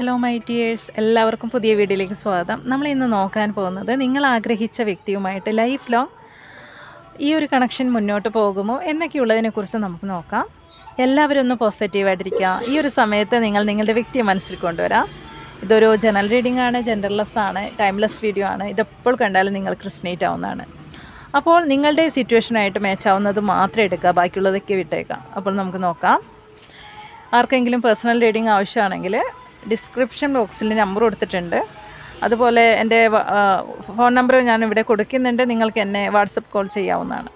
Hello my tears എല്ലാവർക്കും പുതിയ വീഡിയോയിലേക്ക് സ്വാഗതം. നമ്മൾ ഇന്ന് നോക്കാൻ പോകുന്നത് നിങ്ങൾ ആഗ്രഹിച്ച വ്യക്തിയുമായിട്ട് ലൈഫ് ലോങ് ഈ ഒരു കണക്ഷൻ മുന്നോട്ട് പോകുമോ എന്നൊക്കെയുള്ളതിനെക്കുറിച്ച് നമുക്ക് നോക്കാം. എല്ലാവരും ഒന്ന് പോസിറ്റീവായിട്ടിരിക്കുക ഈ ഒരു സമയത്ത് നിങ്ങൾ നിങ്ങളുടെ വ്യക്തിയെ മനസ്സിൽ കൊണ്ടുവരാം. ഇതൊരു ജനറൽ റീഡിംഗ് ആണ് ജെൻഡർലെസ് ആണ് ടൈംലെസ് വീഡിയോ ആണ്. ഇതെപ്പോൾ കണ്ടാലും നിങ്ങൾ ക്രിസ്നേറ്റ് ആവുന്നതാണ്. അപ്പോൾ നിങ്ങളുടെ സിറ്റുവേഷനായിട്ട് മാച്ചാവുന്നത് മാത്രം എടുക്കുക ബാക്കിയുള്ളതൊക്കെ വിട്ടേക്കാം അപ്പോൾ നമുക്ക് നോക്കാം. ആർക്കെങ്കിലും പേഴ്സണൽ റീഡിംഗ് ആവശ്യമാണെങ്കിൽ ഡിസ്ക്രിപ്ഷൻ ബോക്സിൽ നമ്പർ കൊടുത്തിട്ടുണ്ട്. അതുപോലെ എന്റെ ഫോൺ നമ്പർ ഞാൻ ഇവിടെ കൊടുക്കുന്നുണ്ട്. നിങ്ങൾക്ക് എന്നെ വാട്സപ്പ് കോൾ ചെയ്യാവുന്നതാണ്.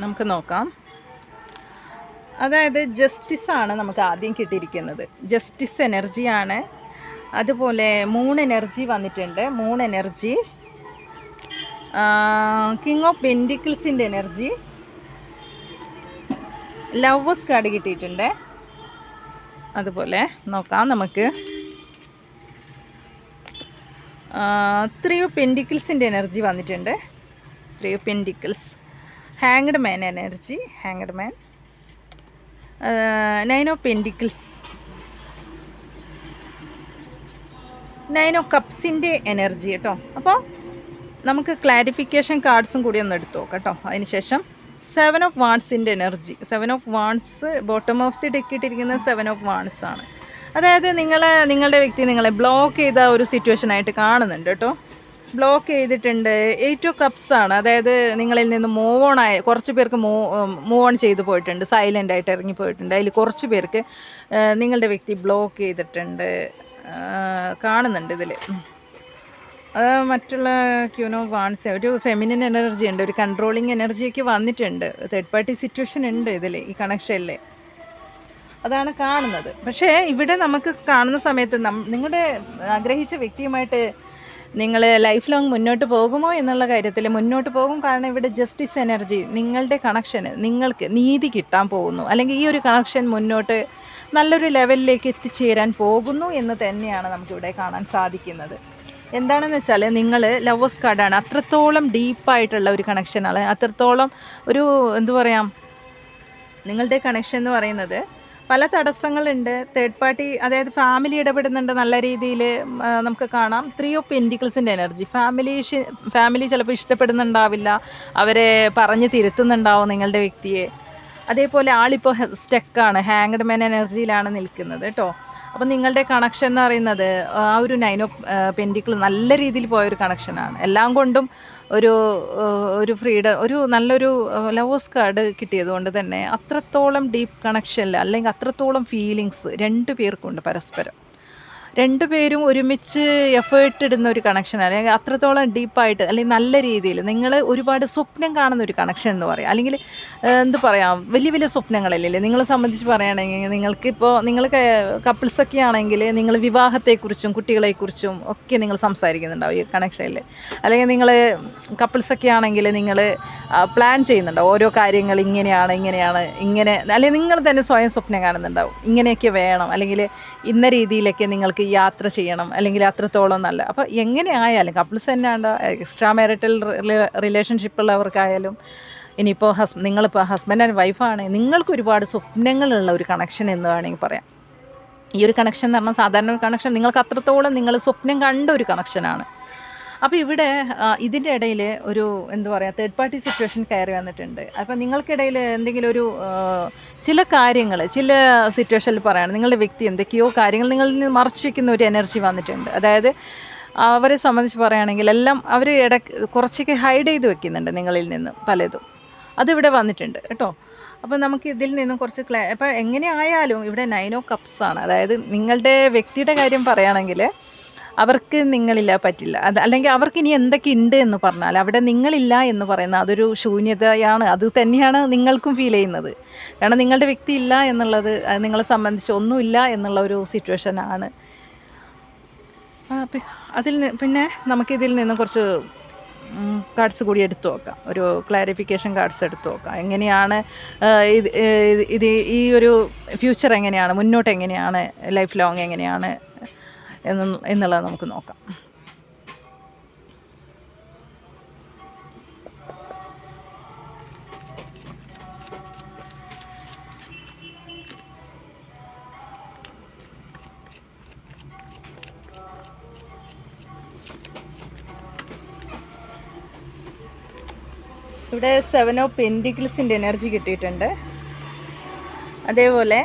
നമുക്ക് നോക്കാം. അതായത് ജസ്റ്റിസ് ആണ് നമുക്ക് ആദ്യം കിട്ടിയിരിക്കുന്നത്. ജസ്റ്റിസ് എനർജിയാണ് അതുപോലെ മൂൺ എനർജി വന്നിട്ടുണ്ട്. മൂൺ എനർജി കിങ് ഓഫ് പെൻഡിക്കിൾസിന്റെ എനർജി ലവേഴ്സ് കാർഡ് കിട്ടിയിട്ടുണ്ട്. അതുപോലെ നോക്കാം നമുക്ക്. ത്രീ ഓഫ് പെൻഡിക്കിൾസിന്റെ എനർജി വന്നിട്ടുണ്ട്. Three pentacles hanged man energy hanged man nine of pentacles nine of കപ്സിന്റെ energy കേട്ടോ അപ്പോൾ നമുക്ക് ക്ലാരിഫിക്കേഷൻ കാർഡ്സും കൂടി ഒന്ന് എടുത്തു നോക്കാം കേട്ടോ അതിനുശേഷം seven of വാൺസിന്റെ energy seven of wands bottom of the deck ഇട്ടിരിക്കുന്ന സെവൻ ഓഫ് വാൺസ് ആണ്. അതായത് നിങ്ങളെ നിങ്ങളുടെ വ്യക്തി നിങ്ങളെ ബ്ലോക്ക് ചെയ്ത ഒരു സിറ്റുവേഷൻ ആയിട്ട് കാണുന്നുണ്ട് കേട്ടോ ബ്ലോക്ക് ചെയ്തിട്ടുണ്ട്. എയ്റ്റ് ഓഫ് കപ്സ് ആണ്. അതായത് നിങ്ങളിൽ നിന്ന് മൂവ് ഓൺ ആയ കുറച്ച് പേർക്ക് മൂവ് ഓൺ ചെയ്ത് പോയിട്ടുണ്ട്. സൈലന്റ് ആയിട്ട് ഇറങ്ങി പോയിട്ടുണ്ട്. അതിൽ കുറച്ച് പേർക്ക് നിങ്ങളുടെ വ്യക്തി ബ്ലോക്ക് ചെയ്തിട്ടുണ്ട്. കാണുന്നുണ്ട് ഇതിൽ അത് മറ്റുള്ള ക്യൂനോ വാൺസ് ഒരു ഫെമിനിൻ എനർജി ഉണ്ട്. ഒരു കൺട്രോളിങ് എനർജിയൊക്കെ വന്നിട്ടുണ്ട്. തേർഡ് പാർട്ടി സിറ്റുവേഷൻ ഉണ്ട് ഇതിൽ ഈ കണക്ഷനിൽ അതാണ് കാണുന്നത്. പക്ഷേ ഇവിടെ നമുക്ക് കാണുന്ന സമയത്ത് നിങ്ങളുടെ ആഗ്രഹിച്ച വ്യക്തിയുമായിട്ട് നിങ്ങൾ ലൈഫ് ലോങ് മുന്നോട്ട് പോകുമോ എന്നുള്ള കാര്യത്തിൽ മുന്നോട്ട് പോകും. കാരണം ഇവിടെ ജസ്റ്റിസ് എനർജി നിങ്ങളുടെ കണക്ഷൻ നിങ്ങൾക്ക് നീതി കിട്ടാൻ പോകുന്നു. അല്ലെങ്കിൽ ഈ ഒരു കണക്ഷൻ മുന്നോട്ട് നല്ലൊരു ലെവലിലേക്ക് എത്തിച്ചേരാൻ പോകുന്നു എന്ന് തന്നെയാണ് നമുക്കിവിടെ കാണാൻ സാധിക്കുന്നത്. എന്താണെന്ന് വെച്ചാൽ നിങ്ങൾ ലവേഴ്സ് കാർഡാണ് അത്രത്തോളം ഡീപ്പായിട്ടുള്ള ഒരു കണക്ഷനാണ് അത്രത്തോളം ഒരു എന്തു പറയാം നിങ്ങളുടെ കണക്ഷൻ എന്ന് പറയുന്നത് പല തടസ്സങ്ങളുണ്ട്. തേർഡ് പാർട്ടി അതായത് ഫാമിലി ഇടപെടുന്നുണ്ട് നല്ല രീതിയിൽ നമുക്ക് കാണാം. ത്രീ ഓഫ് പെന്റിക്കിൾസിന്റെ എനർജി ഫാമിലി ഫാമിലി ചിലപ്പോൾ ഇഷ്ടപ്പെടുന്നുണ്ടാവില്ല. അവരെ പറഞ്ഞ് തിരുത്തുന്നുണ്ടാവും നിങ്ങളുടെ വ്യക്തിയെ. അതേപോലെ ആളിപ്പോൾ സ്റ്റക്കാണ് ഹാങ്ഡ് മാൻ എനർജിയിലാണ് നിൽക്കുന്നത് കേട്ടോ അപ്പോൾ നിങ്ങളുടെ കണക്ഷൻ എന്ന് പറയുന്നത് ആ ഒരു നൈൻ ഓഫ് പെന്റിക്കിൾ നല്ല രീതിയിൽ പോയൊരു കണക്ഷനാണ് എല്ലാം കൊണ്ടും ഒരു ഒരു ഫ്രീഡം ഒരു നല്ലൊരു ലവേഴ്സ് കാർഡ് കിട്ടിയത് കൊണ്ട് തന്നെ അത്രത്തോളം ഡീപ്പ് കണക്ഷനിൽ അല്ലെങ്കിൽ അത്രത്തോളം ഫീലിങ്സ് രണ്ട് പേർക്കുണ്ട് പരസ്പരം. രണ്ടുപേരും ഒരുമിച്ച് എഫേർട്ട് ഇടുന്ന ഒരു കണക്ഷൻ അല്ലെങ്കിൽ അത്രത്തോളം ഡീപ്പായിട്ട് അല്ലെങ്കിൽ നല്ല രീതിയിൽ നിങ്ങൾ ഒരുപാട് സ്വപ്നം കാണുന്ന ഒരു കണക്ഷൻ എന്ന് പറയാം. അല്ലെങ്കിൽ എന്ത് പറയാം? വലിയ വലിയ സ്വപ്നങ്ങളല്ലേ നിങ്ങളെ സംബന്ധിച്ച് പറയുകയാണെങ്കിൽ നിങ്ങൾക്കിപ്പോൾ നിങ്ങൾ കപ്പിൾസൊക്കെ ആണെങ്കിൽ നിങ്ങൾ വിവാഹത്തെക്കുറിച്ചും കുട്ടികളെക്കുറിച്ചും ഒക്കെ നിങ്ങൾ സംസാരിക്കുന്നുണ്ടാവും ഈ കണക്ഷനിൽ അല്ലെങ്കിൽ നിങ്ങൾ കപ്പിൾസൊക്കെ ആണെങ്കിൽ നിങ്ങൾ പ്ലാൻ ചെയ്യുന്നുണ്ടാവും. ഓരോ കാര്യങ്ങൾ ഇങ്ങനെയാണ് ഇങ്ങനെയാണ് ഇങ്ങനെ അല്ലെങ്കിൽ നിങ്ങൾ തന്നെ സ്വയം സ്വപ്നം കാണുന്നുണ്ടാവും. ഇങ്ങനെയൊക്കെ വേണം. അല്ലെങ്കിൽ ഇന്ന രീതിയിലൊക്കെ നിങ്ങൾക്ക് യാത്ര ചെയ്യണം അല്ലെങ്കിൽ അത്രത്തോളം നല്ല. അപ്പോൾ എങ്ങനെ ആയാലും കപ്പിൾസ് തന്നെയാണ് എക്സ്ട്രാ മാരിറ്റൽ റിലേഷൻഷിപ്പ് ഉള്ളവർക്കായാലും ഇനിയിപ്പോൾ ഹസ് നിങ്ങളിപ്പോൾ ഹസ്ബൻഡ് ആൻഡ് വൈഫാണ് നിങ്ങൾക്ക് ഒരുപാട് സ്വപ്നങ്ങളുള്ള ഒരു കണക്ഷൻ എന്ന് വേണമെങ്കിൽ പറയാം. ഈ ഒരു കണക്ഷൻ എന്ന് പറഞ്ഞാൽ സാധാരണ ഒരു കണക്ഷൻ നിങ്ങൾക്ക് അത്രത്തോളം നിങ്ങൾ സ്വപ്നം കണ്ട ഒരു കണക്ഷനാണ് അപ്പോൾ ഇവിടെ ഇതിന്റെ ഇടയിൽ ഒരു എന്താ പറയുക തേർഡ് പാർട്ടി സിറ്റുവേഷൻ കയറി വന്നിട്ടുണ്ട്. അപ്പോൾ നിങ്ങൾക്കിടയിൽ എന്തെങ്കിലും ഒരു ചില കാര്യങ്ങൾ ചില സിറ്റുവേഷനിൽ പറയുകയാണ് നിങ്ങളുടെ വ്യക്തി എന്തൊക്കെയോ കാര്യങ്ങൾ നിങ്ങളിൽ നിന്ന് മറച്ചു വയ്ക്കുന്ന ഒരു എനർജി വന്നിട്ടുണ്ട്. അതായത് അവരെ സംബന്ധിച്ച് പറയുകയാണെങ്കിൽ എല്ലാം അവർ ഇട കുറച്ചൊക്കെ ഹൈഡ് ചെയ്ത് വെക്കുന്നുണ്ട് നിങ്ങളിൽ നിന്ന് പലതും. അതിവിടെ വന്നിട്ടുണ്ട് കേട്ടോ. അപ്പോൾ നമുക്ക് ഇതിൽ നിന്നും കുറച്ച് ക്ലാ അപ്പോൾ എങ്ങനെ ആയാലും ഇവിടെ നൈനോ ഓ കപ്സ് ആണ്. അതായത് നിങ്ങളുടെ വ്യക്തിയുടെ കാര്യം പറയുകയാണെങ്കിൽ അവർക്ക് നിങ്ങളില്ല പറ്റില്ല. അത് അല്ലെങ്കിൽ അവർക്ക് ഇനി എന്തൊക്കെ ഉണ്ട് എന്ന് പറഞ്ഞാൽ അവിടെ നിങ്ങളില്ല എന്ന് പറയുന്ന അതൊരു ശൂന്യതയാണ്. അത് തന്നെയാണ് നിങ്ങൾക്കും ഫീൽ ചെയ്യുന്നത്. കാരണം നിങ്ങളുടെ വ്യക്തി ഇല്ല എന്നുള്ളത് നിങ്ങളെ സംബന്ധിച്ച് ഒന്നുമില്ല എന്നുള്ള ഒരു സിറ്റുവേഷനാണ് അതിൽ പിന്നെ നമുക്കിതിൽ നിന്ന് കുറച്ച് കാർഡ്സ് കൂടി എടുത്തു നോക്കാം. ഒരു ക്ലാരിഫിക്കേഷൻ കാർഡ്സ് എടുത്തു നോക്കാം. എങ്ങനെയാണ് ഇത് ഇത് ഈ ഒരു ഫ്യൂച്ചർ എങ്ങനെയാണ് മുന്നോട്ട് എങ്ങനെയാണ് ലൈഫ് ലോങ് എങ്ങനെയാണ് എന്ന് എന്നുള്ളത് നമുക്ക് നോക്കാം. ഇവിടെ സെവൻ ഓഫ് പെന്റിക്കിൾസിന്റെ എനർജി കിട്ടിയിട്ടുണ്ട്. അതേപോലെ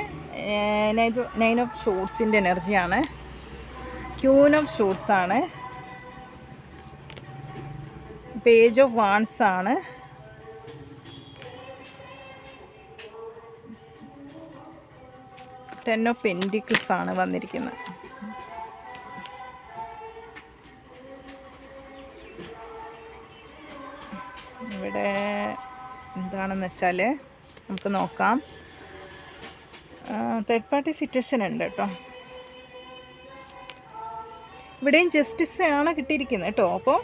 നൈൻ ഓഫ് ഷോർട്സിന്റെ എനർജിയാണ് ഓഫ് ഷൂട്ട്സ് ആണ്. പേജ് ഓഫ് വാൺസ് ആണ്. ടെൻ ഓഫ് പെന്റിക്കിൾസ് ആണ് വന്നിരിക്കുന്നത്. ഇവിടെ എന്താണെന്ന് വെച്ചാൽ നമുക്ക് നോക്കാം. തേർഡ് പാർട്ടി സിറ്റുവേഷൻ ഉണ്ട് കേട്ടോ. ഇവിടെയും ജസ്റ്റിസ് ആണ് കിട്ടിയിരിക്കുന്നത് കേട്ടോ. അപ്പോൾ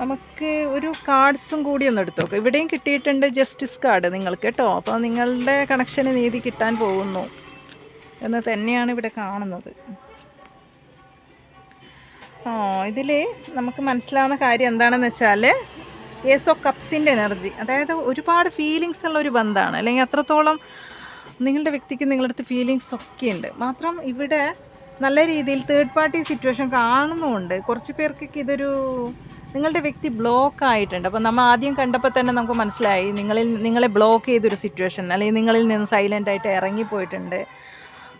നമുക്ക് ഒരു കാർഡ്സും കൂടി ഒന്ന് എടുത്തു നോക്കാം. ഇവിടെയും കിട്ടിയിട്ടുണ്ട് ജസ്റ്റിസ് കാർഡ് നിങ്ങൾക്ക് കേട്ടോ. അപ്പോൾ നിങ്ങളുടെ കണക്ഷന് നീതി കിട്ടാൻ പോകുന്നു. എന്ന് തന്നെയാണ് ഇവിടെ കാണുന്നത്. ആ ഇതിൽ നമുക്ക് മനസ്സിലാവുന്ന കാര്യം എന്താണെന്ന് വെച്ചാൽ ഏസ് ഓഫ് കപ്സിന്റെ എനർജി അതായത് ഒരുപാട് ഫീലിങ്സ് ഉള്ള ഒരു ബന്ധമാണ്. അല്ലെങ്കിൽ അത്രത്തോളം നിങ്ങളുടെ വ്യക്തിക്ക് നിങ്ങളുടെ അടുത്ത് ഫീലിങ്സ് ഒക്കെ ഉണ്ട്. മാത്രം ഇവിടെ നല്ല രീതിയിൽ തേർഡ് പാർട്ടി സിറ്റുവേഷൻ കാണുന്നുമുണ്ട്. കുറച്ച് പേർക്കൊക്കെ ഇതൊരു നിങ്ങളുടെ വ്യക്തി ബ്ലോക്ക് ആയിട്ടുണ്ട്. അപ്പോൾ നമ്മൾ ആദ്യം കണ്ടപ്പോൾ തന്നെ നമുക്ക് മനസ്സിലായി. നിങ്ങളിൽ നിങ്ങളെ ബ്ലോക്ക് ചെയ്തൊരു സിറ്റുവേഷൻ അല്ലെങ്കിൽ നിങ്ങളിൽ നിന്ന് സൈലന്റ് ആയിട്ട് ഇറങ്ങിപ്പോയിട്ടുണ്ട്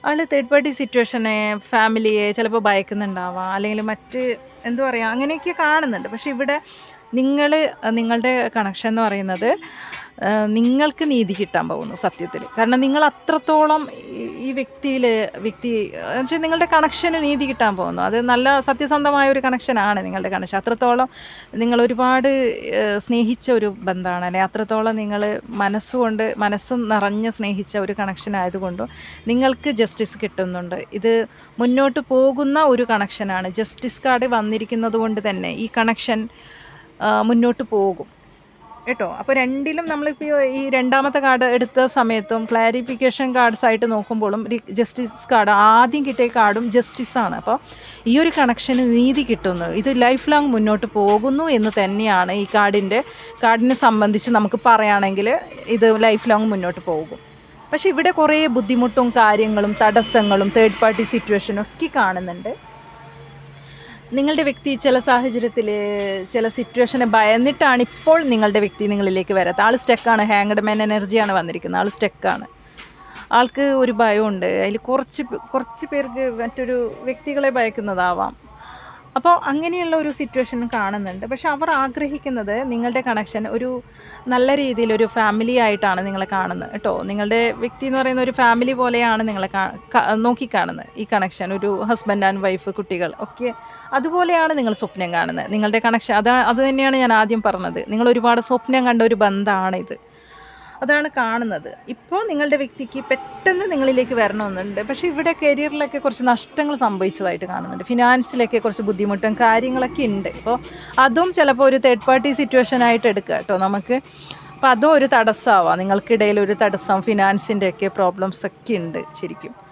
ആൾ തേർഡ് പാർട്ടി സിറ്റുവേഷനെ ഫാമിലിയെ ചിലപ്പോൾ ഭയക്കുന്നുണ്ടാവാം. അല്ലെങ്കിൽ മറ്റ് എന്താ പറയുക അങ്ങനെയൊക്കെ കാണുന്നുണ്ട്. പക്ഷേ ഇവിടെ നിങ്ങൾ നിങ്ങളുടെ കണക്ഷൻ എന്ന് പറയുന്നത് നിങ്ങൾക്ക് നീതി കിട്ടാൻ പോകുന്നു സത്യത്തിൽ. കാരണം നിങ്ങൾ അത്രത്തോളം ഈ- വ്യക്തിയിൽ വ്യക്തി വെച്ചാൽ നിങ്ങളുടെ കണക്ഷന് നീതി കിട്ടാൻ പോകുന്നു. അത് നല്ല സത്യസന്ധമായ ഒരു കണക്ഷനാണ് നിങ്ങളുടെ കണക്ഷൻ അത്രത്തോളം നിങ്ങൾ ഒരുപാട് സ്നേഹിച്ച ഒരു ബന്ധമാണ്. അല്ലെ അത്രത്തോളം നിങ്ങൾ മനസ്സുകൊണ്ട് മനസ്സ് നിറഞ്ഞ് സ്നേഹിച്ച ഒരു കണക്ഷൻ ആയതുകൊണ്ടും നിങ്ങൾക്ക് ജസ്റ്റിസ് കിട്ടുന്നുണ്ട്. ഇത് മുന്നോട്ട് പോകുന്ന ഒരു കണക്ഷനാണ് ജസ്റ്റിസ് കാർഡ് വന്നിരിക്കുന്നത് കൊണ്ട് തന്നെ ഈ കണക്ഷൻ മുന്നോട്ട് പോകും. കേട്ടോ? അപ്പോൾ രണ്ടിലും നമ്മളിപ്പോൾ ഈ രണ്ടാമത്തെ കാർഡ് എടുത്ത സമയത്തും ക്ലാരിഫിക്കേഷൻ കാർഡ്സ് ആയിട്ട് നോക്കുമ്പോഴും ജസ്റ്റിസ് കാർഡ് ആദ്യം കിട്ടിയ കാർഡും ജസ്റ്റിസ് ആണ്. അപ്പോൾ ഈ ഒരു കണക്ഷന് നീതി കിട്ടുന്നു. ഇത് ലൈഫ് ലോങ് മുന്നോട്ട് പോകുന്നു എന്ന് തന്നെയാണ് ഈ കാർഡിന്റെ കാർഡിനെ സംബന്ധിച്ച് നമുക്ക് പറയുകയാണെങ്കിൽ ഇത് ലൈഫ് ലോങ് മുന്നോട്ട് പോകും. പക്ഷേ ഇവിടെ കുറേ ബുദ്ധിമുട്ടും കാര്യങ്ങളും തടസ്സങ്ങളും തേർഡ് പാർട്ടി സിറ്റുവേഷനും ഒക്കെ കാണുന്നുണ്ട്. നിങ്ങളുടെ വ്യക്തി ചില സാഹചര്യത്തിൽ ചില സിറ്റുവേഷനെ ഭയന്നിട്ടാണ് ഇപ്പോൾ നിങ്ങളുടെ വ്യക്തി നിങ്ങളിലേക്ക് വരാത്ത ആൾ സ്റ്റക്കാണ് ഹാങ്ഡ് മാൻ എനർജിയാണ് വന്നിരിക്കുന്നത്. ആൾ സ്റ്റക്കാണ് ആൾക്ക് ഒരു ഭയമുണ്ട്. അതിൽ കുറച്ച് കുറച്ച് പേർക്ക് മറ്റൊരു വ്യക്തികളെ ഭയക്കുന്നതാവാം. അപ്പോൾ അങ്ങനെയുള്ള ഒരു സിറ്റുവേഷൻ കാണുന്നുണ്ട്. പക്ഷെ അവർ ആഗ്രഹിക്കുന്നത് നിങ്ങളുടെ കണക്ഷൻ ഒരു നല്ല രീതിയിൽ ഒരു ഫാമിലി ആയിട്ടാണ് നിങ്ങളെ കാണുന്നത് കേട്ടോ. നിങ്ങളുടെ വ്യക്തി എന്ന് പറയുന്ന ഒരു ഫാമിലി പോലെയാണ് നിങ്ങളെ നോക്കിക്കാണുന്നത്. ഈ കണക്ഷൻ ഒരു ഹസ്ബൻഡ് ആൻഡ് വൈഫ് കുട്ടികൾ ഒക്കെ അതുപോലെയാണ് നിങ്ങൾ സ്വപ്നം കാണുന്നത്. നിങ്ങളുടെ കണക്ഷൻ അതാ അത് തന്നെയാണ് ഞാൻ ആദ്യം പറഞ്ഞത്. നിങ്ങൾ ഒരുപാട് സ്വപ്നം കണ്ട ഒരു ബന്ധമാണ് ഇത്. അതാണ് കാണുന്നത്. ഇപ്പോൾ നിങ്ങളുടെ വ്യക്തിക്ക് പെട്ടെന്ന് നിങ്ങളിലേക്ക് വരണമെന്നുണ്ട്. പക്ഷേ ഇവിടെ കരിയറിലൊക്കെ കുറച്ച് നഷ്ടങ്ങൾ സംഭവിച്ചതായിട്ട് കാണുന്നുണ്ട്. ഫിനാൻസിലൊക്കെ കുറച്ച് ബുദ്ധിമുട്ടും കാര്യങ്ങളൊക്കെ ഉണ്ട്. അപ്പോൾ അതും ചിലപ്പോൾ ഒരു തേർഡ് പാർട്ടി സിറ്റുവേഷൻ ആയിട്ട് എടുക്കുക കേട്ടോ. നമുക്ക് അപ്പോൾ അതും ഒരു തടസ്സമാവാം നിങ്ങൾക്കിടയിൽ ഒരു തടസ്സം ഫിനാൻസിന്റെ ഒക്കെ പ്രോബ്ലംസ് ഒക്കെ ഉണ്ട് ശരിക്കും.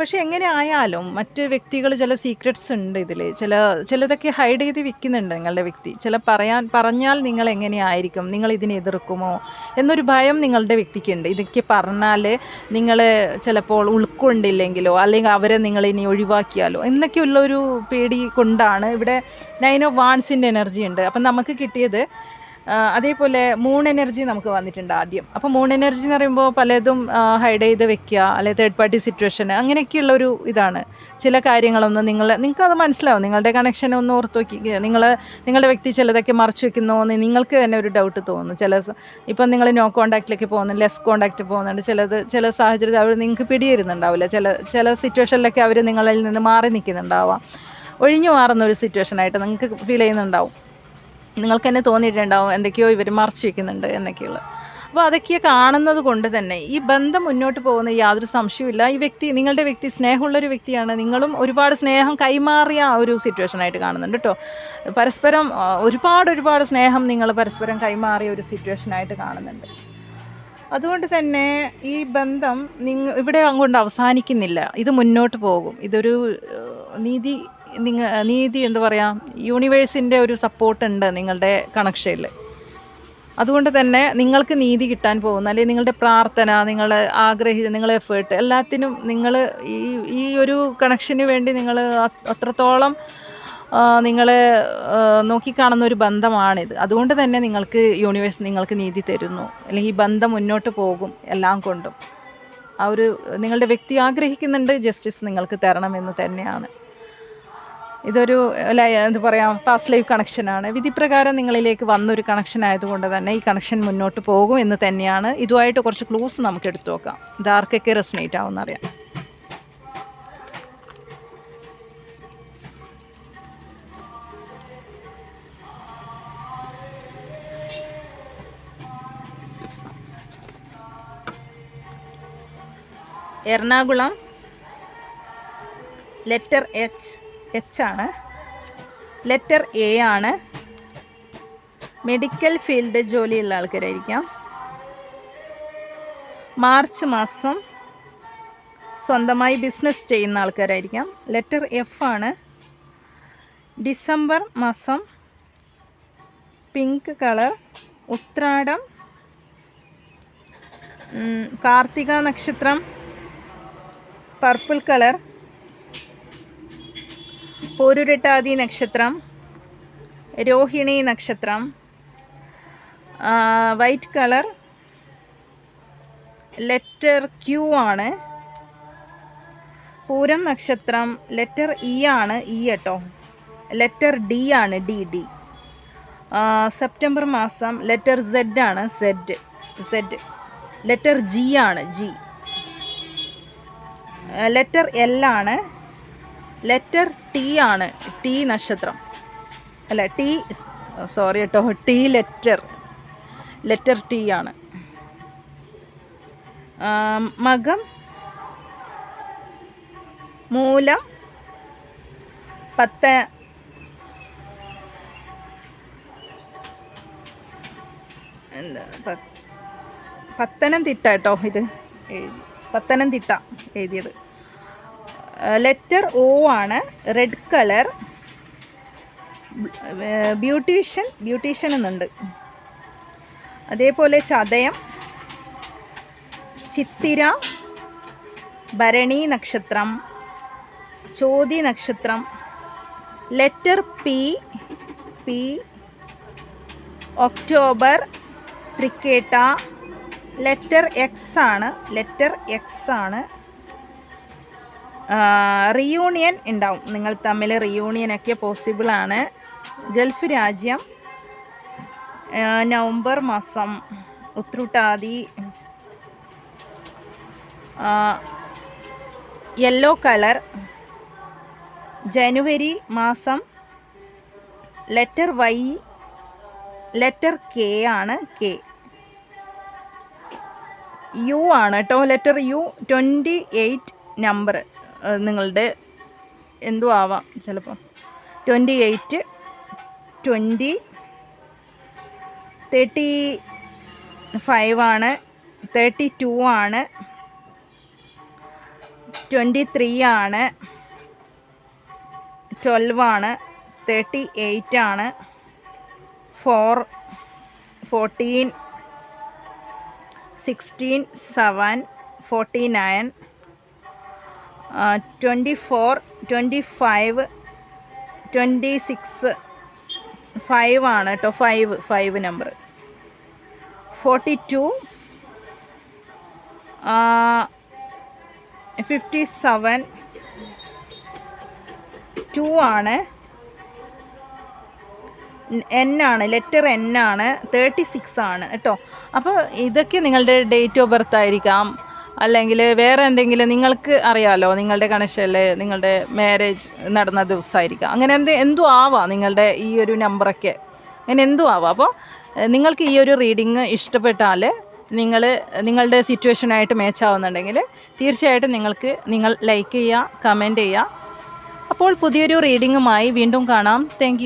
പക്ഷെ എങ്ങനെയായാലും മറ്റ് വ്യക്തികൾ ചില സീക്രട്സ് ഉണ്ട് ഇതിൽ ചില ചിലതൊക്കെ ഹൈഡ് ചെയ്ത് വിൽക്കുന്നുണ്ട് നിങ്ങളുടെ വ്യക്തി. ചില പറയാൻ പറഞ്ഞാൽ നിങ്ങൾ എങ്ങനെയായിരിക്കും? നിങ്ങൾ ഇതിനെ എതിർക്കുമോ? എന്നൊരു ഭയം നിങ്ങളുടെ വ്യക്തിക്ക് ഉണ്ട് ഇതൊക്കെ പറഞ്ഞാൽ നിങ്ങൾ ചിലപ്പോൾ ഉൾക്കൊണ്ടില്ലെങ്കിലോ അല്ലെങ്കിൽ അവരെ നിങ്ങൾ ഇനി ഒഴിവാക്കിയാലോ എന്നൊക്കെയുള്ളൊരു പേടി കൊണ്ടാണ് ഇവിടെ നൈൻ ഓഫ് വാൺസിന്റെ എനർജി ഉണ്ട്. അപ്പം നമുക്ക് കിട്ടിയത് അതേപോലെ മൂൺ എനർജി നമുക്ക് വന്നിട്ടുണ്ട് ആദ്യം. അപ്പോൾ മൂൺ എനർജി എന്ന് പറയുമ്പോൾ പലതും ഹൈഡ് ചെയ്ത് വെക്കുക അല്ലെങ്കിൽ തേർഡ് പാർട്ടി സിറ്റുവേഷൻ അങ്ങനെയൊക്കെയുള്ള ഒരു ഇതാണ്. ചില കാര്യങ്ങളൊന്നും നിങ്ങൾ നിങ്ങൾക്ക് അത് മനസ്സിലാവും. നിങ്ങളുടെ കണക്ഷൻ ഒന്ന് ഓർത്ത് നോക്കി നിങ്ങൾ നിങ്ങളുടെ വ്യക്തി ചിലതൊക്കെ മറച്ചു വെക്കുന്നോ എന്ന് നിങ്ങൾക്ക് തന്നെ ഒരു ഡൗട്ട് തോന്നുന്നു ചില ഇപ്പം നിങ്ങൾ നോ കോണ്ടാക്റ്റിലേക്ക് പോകുന്നു ലെസ് കോണ്ടാക്റ്റ് പോകുന്നുണ്ട്. ചിലത് ചില സാഹചര്യത്തിൽ അവർ നിങ്ങൾക്ക് പിടിയിരുന്നുണ്ടാവില്ല. ചില ചില സിറ്റുവേഷനിലൊക്കെ അവർ നിങ്ങളിൽ നിന്ന് മാറി നിൽക്കുന്നുണ്ടാവാം. ഒഴിഞ്ഞു മാറുന്ന ഒരു സിറ്റുവേഷനായിട്ട് നിങ്ങൾക്ക് ഫീൽ ചെയ്യുന്നുണ്ടാവും. നിങ്ങൾക്ക് തന്നെ തോന്നിയിട്ടുണ്ടാവും എന്തൊക്കെയോ ഇവർ മറച്ചു വയ്ക്കുന്നുണ്ട് എന്നൊക്കെയുള്ള. അപ്പോൾ അതൊക്കെ കാണുന്നത് കൊണ്ട് തന്നെ ഈ ബന്ധം മുന്നോട്ട് പോകുന്ന യാതൊരു സംശയവുമില്ല. ഈ വ്യക്തി നിങ്ങളുടെ വ്യക്തി സ്നേഹമുള്ളൊരു വ്യക്തിയാണ്. നിങ്ങളും ഒരുപാട് സ്നേഹം കൈമാറിയ ഒരു സിറ്റുവേഷനായിട്ട് കാണുന്നുണ്ട് കേട്ടോ പരസ്പരം ഒരുപാട് ഒരുപാട് സ്നേഹം നിങ്ങൾ പരസ്പരം കൈമാറിയ ഒരു സിറ്റുവേഷനായിട്ട് കാണുന്നുണ്ട്. അതുകൊണ്ട് തന്നെ ഈ ബന്ധം നിങ്ങ ഇവിടെ അങ്ങോട്ട് അവസാനിക്കുന്നില്ല. ഇത് മുന്നോട്ട് പോകും. ഇതൊരു നീതി നിങ്ങ നീതി എന്താ പറയുക യൂണിവേഴ്സിന്റെ ഒരു സപ്പോർട്ട് ഉണ്ട് നിങ്ങളുടെ കണക്ഷനിൽ അതുകൊണ്ട് തന്നെ നിങ്ങൾക്ക് നീതി കിട്ടാൻ പോകുന്ന. അല്ലെങ്കിൽ നിങ്ങളുടെ പ്രാർത്ഥന നിങ്ങൾ ആഗ്രഹിച്ച നിങ്ങളെ എഫേർട്ട് എല്ലാത്തിനും നിങ്ങൾ ഈ ഈ ഒരു കണക്ഷന് വേണ്ടി നിങ്ങൾ അത്രത്തോളം നിങ്ങളെ നോക്കിക്കാണുന്ന ഒരു ബന്ധമാണിത്. അതുകൊണ്ട് തന്നെ നിങ്ങൾക്ക് യൂണിവേഴ്സ് നിങ്ങൾക്ക് നീതി തരുന്നു. അല്ലെങ്കിൽ ഈ ബന്ധം മുന്നോട്ട് പോകും എല്ലാം കൊണ്ടും. ആ ഒരു നിങ്ങളുടെ വ്യക്തി ആഗ്രഹിക്കുന്നുണ്ട് ജസ്റ്റിസ് നിങ്ങൾക്ക് തരണമെന്ന് തന്നെയാണ്. ഇതൊരു എന്താ പറയുക പാസ്റ്റ് ലൈഫ് കണക്ഷനാണ് വിധിപ്രകാരം നിങ്ങളിലേക്ക് വന്നൊരു കണക്ഷൻ ആയതുകൊണ്ട് തന്നെ ഈ കണക്ഷൻ മുന്നോട്ട് പോകും എന്ന് തന്നെയാണ്. ഇതുമായിട്ട് കുറച്ച് ക്ലൂസ് നമുക്ക് എടുത്തു നോക്കാം. ഇത് ആർക്കൊക്കെ റെസിനേറ്റ് ആവുമെന്ന് അറിയാം എറണാകുളം ലെറ്റർ എച്ച് എച്ച് ആണ്. ലെറ്റർ എ ആണ്. മെഡിക്കൽ ഫീൽഡ് ജോലിയുള്ള ആൾക്കാരായിരിക്കാം. മാർച്ച് മാസം സ്വന്തമായി ബിസിനസ് ചെയ്യുന്ന ആൾക്കാരായിരിക്കാം. ലെറ്റർ എഫ് ആണ്. ഡിസംബർ മാസം പിങ്ക് കളർ ഉത്രാടം കാർത്തിക നക്ഷത്രം പർപ്പിൾ കളർ പോരുരട്ടാതി നക്ഷത്രം രോഹിണി നക്ഷത്രം വൈറ്റ് കളർ ലെറ്റർ ക്യൂ ആണ്. പൂരം നക്ഷത്രം ലെറ്റർ ഇ ആണ് ഇ കേട്ടോ. ലെറ്റർ ഡി ആണ് ഡി ഡി സെപ്റ്റംബർ മാസം ലെറ്റർ സെഡ് ആണ് സെഡ് സെഡ് ലെറ്റർ ജി ആണ് ജി ലെറ്റർ എൽ ആണ് ലെറ്റർ ടി ആണ് ടി നക്ഷത്രം. അല്ല ടി സോറി കേട്ടോ ടി ലെറ്റർ. ലെറ്റർ ടി ആണ്. മകം മൂലം പത്ത് എന്താ പത്തനംതിട്ട കേട്ടോ ഇത് പത്തനംതിട്ട എഴുതിയത്. ലെറ്റർ ഒ ആണ്. റെഡ് കളർ ബ്യൂട്ടീഷ്യൻ ബ്യൂട്ടീഷ്യൻ എന്നുണ്ട്. അതേപോലെ ചതയം. ചിത്തിര. ഭരണി നക്ഷത്രം. ചോതി നക്ഷത്രം. Letter P P October ത്രിക്കേട്ട letter X ആണ്. ലെറ്റർ എക്സ് ആണ്. റിയൂണിയൻ ഉണ്ടാവും. നിങ്ങൾ തമ്മിൽ റിയൂണിയൻ റിയൂണിയനൊക്കെ പോസിബിളാണ് ഗൾഫ് രാജ്യം നവംബർ മാസം ഉത്രൂട്ടാതി യെല്ലോ കളർ ജനുവരി മാസം ലെറ്റർ വൈ ലെറ്റർ കെ ആണ് കെ യു ആണ് കേട്ടോ letter U twenty eight number നിങ്ങളുടെ എന്തോ ആവാം ചിലപ്പോൾ twenty eight twenty thirty five ആണ് തേർട്ടി ടു ആണ് ട്വന്റി ത്രീ ആണ് ട്വൽവ് ആണ് തേർട്ടി എയ്റ്റ് ആണ് four fourteen sixteen seven forty nine twenty four twenty five twenty six five ആണ് കേട്ടോ five five number forty two fifty seven two ആണ്. N ആണ് letter N ആണ് thirty six ആണ് കേട്ടോ അപ്പോൾ ഇതൊക്കെ നിങ്ങളുടെ ഡേറ്റ് ഓഫ് ബർത്ത് ആയിരിക്കാം. അല്ലെങ്കിൽ വേറെ എന്തെങ്കിലും നിങ്ങൾക്ക് അറിയാലോ നിങ്ങളുടെ കണക്ഷനിൽ നിങ്ങളുടെ മാരേജ് നടന്ന ദിവസമായിരിക്കാം. അങ്ങനെ എന്ത് എന്തും ആവാം നിങ്ങളുടെ ഈ ഒരു നമ്പറൊക്കെ അങ്ങനെ എന്തും ആവാം. അപ്പോൾ നിങ്ങൾക്ക് ഈ ഒരു റീഡിങ് ഇഷ്ടപ്പെട്ടാൽ നിങ്ങൾ നിങ്ങളുടെ സിറ്റുവേഷനായിട്ട് മാച്ച് ആവുന്നുണ്ടെങ്കിൽ തീർച്ചയായിട്ടും നിങ്ങൾക്ക് നിങ്ങൾ ലൈക്ക് ചെയ്യുക കമന്റ് ചെയ്യുക. അപ്പോൾ പുതിയൊരു റീഡിങ്ങുമായി വീണ്ടും കാണാം. താങ്ക്